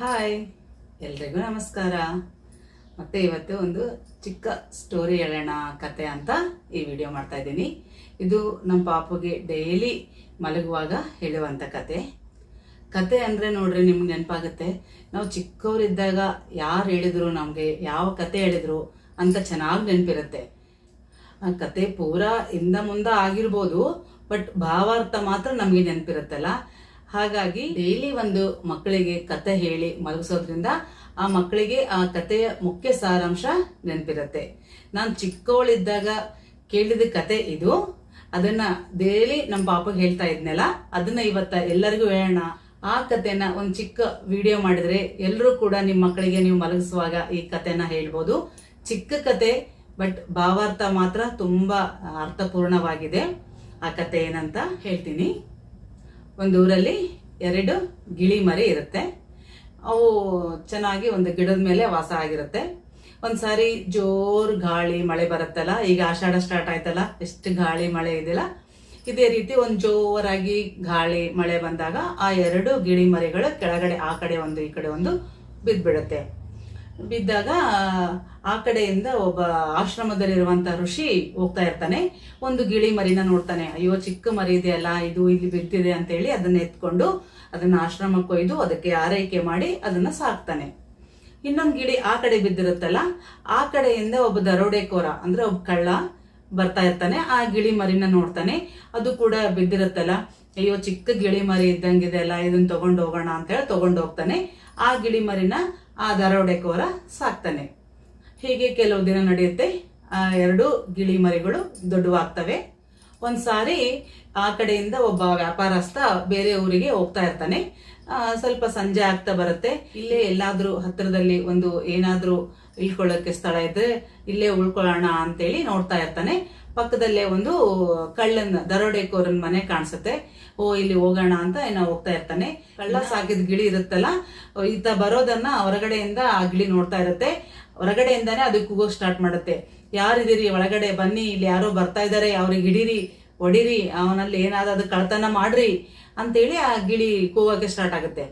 Hi. ಎಲ್ರಿಗೂ ನಮಸ್ಕಾರ. ಮತ್ತೆ ಇವತ್ತು ಒಂದು ಚಿಕ್ಕ ಸ್ಟೋರಿ ಹೇಳೋಣ, ಕತೆ ಅಂತ ಈ ವಿಡಿಯೋ ಮಾಡ್ತಾ ಇದ್ದೀನಿ. ಇದು ನಮ್ಮ ಪಾಪುಗೆ ಡೈಲಿ ಮಲಗುವಾಗ ಹೇಳುವಂಥ ಕತೆ. ಕತೆ ಅಂದರೆ ನೋಡ್ರಿ ನಿಮ್ಗೆ ನೆನಪಾಗುತ್ತೆ, ನಾವು ಚಿಕ್ಕವರಿದ್ದಾಗ ಯಾರು ಹೇಳಿದ್ರು ನಮಗೆ, ಯಾವ ಕತೆ ಹೇಳಿದ್ರು ಅಂತ ಚೆನ್ನಾಗಿ ನೆನಪಿರುತ್ತೆ. ಆ ಕತೆ ಪೂರಾ ಇಂದ ಮುಂದ ಆಗಿರ್ಬೋದು, ಬಟ್ ಭಾವಾರ್ಥ ಮಾತ್ರ ನಮಗೆ ನೆನಪಿರುತ್ತಲ್ಲ. ಹಾಗಾಗಿ ಡೈಲಿ ಒಂದು ಮಕ್ಕಳಿಗೆ ಕತೆ ಹೇಳಿ ಮಲಗಿಸೋದ್ರಿಂದ ಆ ಮಕ್ಕಳಿಗೆ ಆ ಕಥೆಯ ಮುಖ್ಯ ಸಾರಾಂಶ ನೆನಪಿರುತ್ತೆ. ನಾನು ಚಿಕ್ಕವಳಿದ್ದಾಗ ಕೇಳಿದ ಕತೆ ಇದು. ಅದನ್ನ ಡೈಲಿ ನಮ್ಮ ಪಾಪಗೆ ಹೇಳ್ತಾ ಇದ್ನಲ್ಲ, ಅದನ್ನ ಇವತ್ತ ಎಲ್ಲರಿಗೂ ಹೇಳೋಣ. ಆ ಕಥೆನ ಒಂದು ಚಿಕ್ಕ ವಿಡಿಯೋ ಮಾಡಿದ್ರೆ ಎಲ್ಲರೂ ಕೂಡ ನಿಮ್ಮ ಮಕ್ಕಳಿಗೆ ನೀವು ಮಲಗಿಸುವಾಗ ಈ ಕಥೆನ ಹೇಳ್ಬೋದು. ಚಿಕ್ಕ ಕತೆ ಬಟ್ ಭಾವಾರ್ಥ ಮಾತ್ರ ತುಂಬಾ ಅರ್ಥಪೂರ್ಣವಾಗಿದೆ. ಆ ಕತೆ ಏನಂತ ಹೇಳ್ತೀನಿ. ಒಂದು ಊರಲ್ಲಿ ಎರಡು ಗಿಳಿ ಮರಿ ಇರುತ್ತೆ. ಅವು ಚೆನ್ನಾಗಿ ಒಂದು ಗಿಡದ ಮೇಲೆ ವಾಸ ಆಗಿರುತ್ತೆ. ಒಂದ್ಸಾರಿ ಜೋರು ಗಾಳಿ, ಮಳೆ ಬರುತ್ತಲ್ಲ, ಈಗ ಆಷಾಢ ಸ್ಟಾರ್ಟ್ ಆಯ್ತಲ್ಲ, ಎಷ್ಟು ಗಾಳಿ, ಮಳೆ ಇದೆಯಲ್ಲ, ಇದೇ ರೀತಿ ಒಂದು ಜೋರಾಗಿ ಗಾಳಿ, ಮಳೆ ಬಂದಾಗ ಆ ಎರಡು ಗಿಳಿ ಮರಿಗಳು ಕೆಳಗಡೆ, ಆ ಕಡೆ ಒಂದು, ಈ ಕಡೆ ಒಂದು ಬಿದ್ದ್ಬಿಡುತ್ತೆ. ಬಿದ್ದಾಗ ಆ ಕಡೆಯಿಂದ ಒಬ್ಬ ಆಶ್ರಮದಲ್ಲಿರುವಂತ ಋಷಿ ಹೋಗ್ತಾ ಇರ್ತಾನೆ. ಒಂದು ಗಿಳಿ ಮರಿನ ನೋಡ್ತಾನೆ. ಅಯ್ಯೋ, ಚಿಕ್ಕ ಮರಿ ಇದೆಯಲ್ಲ ಇದು ಇಲ್ಲಿ ಬಿದ್ದಿದೆ ಅಂತ ಹೇಳಿ ಅದನ್ನ ಎತ್ಕೊಂಡು ಅದನ್ನ ಆಶ್ರಮಕ್ಕೆ ಕೊಯ್ದು ಅದಕ್ಕೆ ಆರೈಕೆ ಮಾಡಿ ಅದನ್ನ ಸಾಕ್ತಾನೆ. ಇನ್ನೊಂದು ಗಿಳಿ ಆ ಕಡೆ ಬಿದ್ದಿರುತ್ತಲ್ಲ, ಆ ಕಡೆಯಿಂದ ಒಬ್ಬ ದರೋಡೆಕೋರ ಅಂದ್ರೆ ಒಬ್ಬ ಕಳ್ಳ ಬರ್ತಾ ಇರ್ತಾನೆ. ಆ ಗಿಳಿ ಮರಿನ ನೋಡ್ತಾನೆ. ಅದು ಕೂಡ ಬಿದ್ದಿರುತ್ತಲ್ಲ, ಅಯ್ಯೋ, ಚಿಕ್ಕ ಗಿಳಿ ಮರಿ ಇದ್ದಂಗಿದೆ ಅಲ್ಲ, ಇದನ್ನ ತಗೊಂಡು ಹೋಗೋಣ ಅಂತ ಹೇಳಿ ತಗೊಂಡು ಹೋಗ್ತಾನೆ. ಆ ಗಿಳಿ ಮರಿನ ಆ ದರೋಡೆಕೋರ ಸಾಕ್ತಾನೆ. ಹೀಗೆ ಕೆಲವು ದಿನ ನಡೆಯುತ್ತೆ. ಆ, ಎರಡು ಗಿಳಿ ಮರಿಗಳು ದೊಡ್ಡವಾಗ್ತವೆ. ಒಂದ್ಸಾರಿ ಆ ಕಡೆಯಿಂದ ಒಬ್ಬ ವ್ಯಾಪಾರಸ್ಥ ಬೇರೆ ಊರಿಗೆ ಹೋಗ್ತಾ ಇರ್ತಾನೆ. ಸ್ವಲ್ಪ ಸಂಜೆ ಆಗ್ತಾ ಬರುತ್ತೆ. ಇಲ್ಲೇ ಎಲ್ಲಾದ್ರೂ ಹತ್ತಿರದಲ್ಲಿ ಒಂದು ಏನಾದ್ರೂ ಇಳ್ಕೊಳ್ಳೋಕ್ಕೆ ಸ್ಥಳ ಇದ್ರೆ ಇಲ್ಲೇ ಉಳ್ಕೊಳ್ಳೋಣ ಅಂತೇಳಿ ನೋಡ್ತಾ ಇರ್ತಾನೆ. ಪಕ್ಕದಲ್ಲೇ ಒಂದು ಕಳ್ಳನ, ದರೋಡೆಕೋರನ್ ಮನೆ ಕಾಣಿಸುತ್ತೆ. ಓ, ಇಲ್ಲಿ ಹೋಗೋಣ ಅಂತ ಏನೋ ಹೋಗ್ತಾ ಇರ್ತಾನೆ. ಕಳ್ಳ ಸಾಕಿದ ಗಿಳಿ ಇರುತ್ತಲ್ಲ, ಈತ ಬರೋದನ್ನ ಹೊರಗಡೆಯಿಂದ ಆ ಗಿಳಿ ನೋಡ್ತಾ ಇರುತ್ತೆ. ಹೊರಗಡೆಯಿಂದಾನೆ ಅದು ಕೂಗೋ ಸ್ಟಾರ್ಟ್ ಮಾಡುತ್ತೆ. ಯಾರಿದ್ದೀರಿ ಒಳಗಡೆ ಬನ್ನಿ, ಇಲ್ಲಿ ಯಾರೋ ಬರ್ತಾ ಇದಾರೆ, ಅವ್ರಿಗೆ ಹಿಡೀರಿ, ಹೊಡಿರಿ, ಅವನಲ್ಲಿ ಏನಾದ್ರು ಕಳ್ತನ ಮಾಡ್ರಿ ಅಂತೇಳಿ ಆ ಗಿಳಿ ಕೂಗೋಕೆ ಸ್ಟಾರ್ಟ್ ಆಗುತ್ತೆ.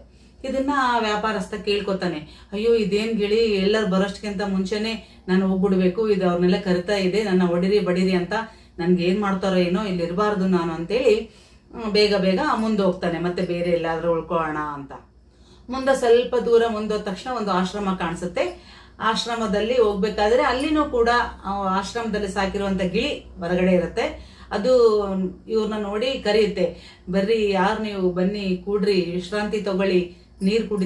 ಇದನ್ನ ಆ ವ್ಯಾಪಾರಸ್ಥ ಕೇಳ್ಕೊತಾನೆ. ಅಯ್ಯೋ, ಇದೇನ್ ಗಿಳಿ, ಎಲ್ಲರೂ ಬರೋಷ್ಟಕ್ಕಿಂತ ಮುಂಚೆನೆ ನಾನು ಹೋಗ್ಬಿಡ್ಬೇಕು, ಇದು ಅವ್ರನ್ನೆಲ್ಲ ಕರಿತಾ ಇದೆ, ನನ್ನ ಒಡಿರಿ ಬಡಿರಿ ಅಂತ ನನ್ಗೆ ಏನ್ ಮಾಡ್ತಾರೋ ಏನೋ ಇಲ್ಲಿ ಇರಬಾರ್ದು ನಾನು ಅಂತೇಳಿ ಬೇಗ ಬೇಗ ಮುಂದೆ ಹೋಗ್ತಾನೆ, ಮತ್ತೆ ಬೇರೆ ಎಲ್ಲಾದ್ರೂ ಉಳ್ಕೊಳ್ಳೋಣ ಅಂತ. ಮುಂದೆ ಸ್ವಲ್ಪ ದೂರ ಮುಂದೋದ ತಕ್ಷಣ ಒಂದು ಆಶ್ರಮ ಕಾಣಿಸುತ್ತೆ. ಆಶ್ರಮದಲ್ಲಿ ಹೋಗ್ಬೇಕಾದ್ರೆ ಅಲ್ಲಿನೂ ಕೂಡ ಆಶ್ರಮದಲ್ಲಿ ಸಾಕಿರುವಂತ ಗಿಳಿ ಹೊರಗಡೆ ಇರುತ್ತೆ. ಅದು ಇವ್ರನ್ನ ನೋಡಿ ಕರೆಯುತ್ತೆ. ಬರ್ರಿ, ಯಾರು ನೀವು ಬನ್ನಿ, ಕೂಡ್ರಿ, ವಿಶ್ರಾಂತಿ ತಗೊಳ್ಳಿ ನೀರ್ ಕುಡಿತೀರಿ